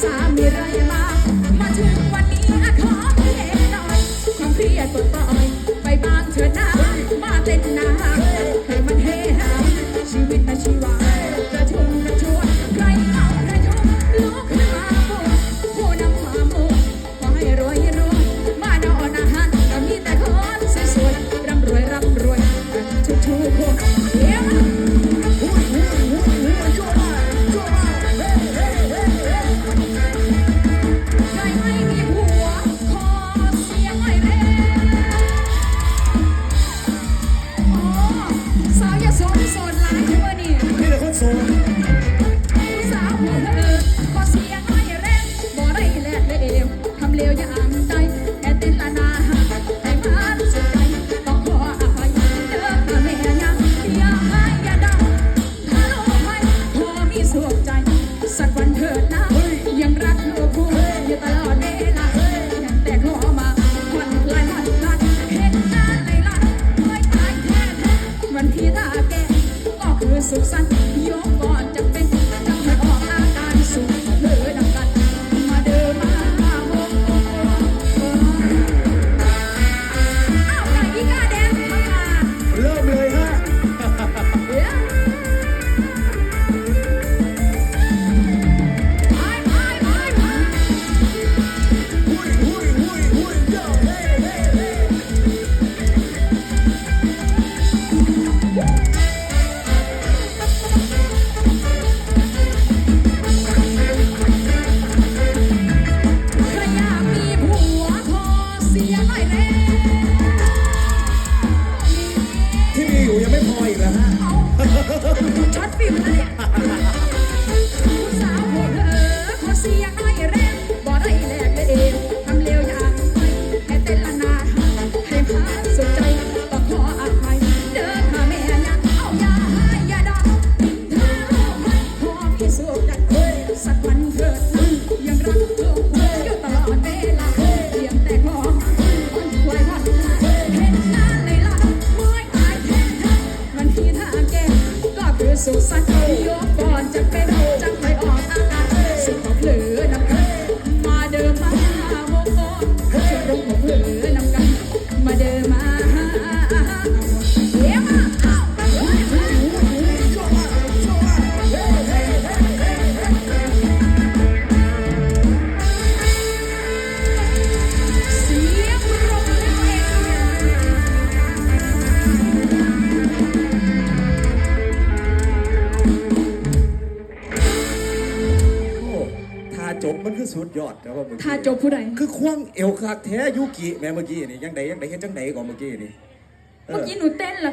สามีเรมา answer. จบมันคือสุดยอดนะครับเมื่อกี้ถ้าจบผู้ใด คือควงเอวขาดแท้ยุกิแม่เมื่อกี้นี่ยังไดยังไดเฮ็ดจังไดก่อนเมื่อกี้นี่ เมื่อกี้หนูเต้นเหรอะ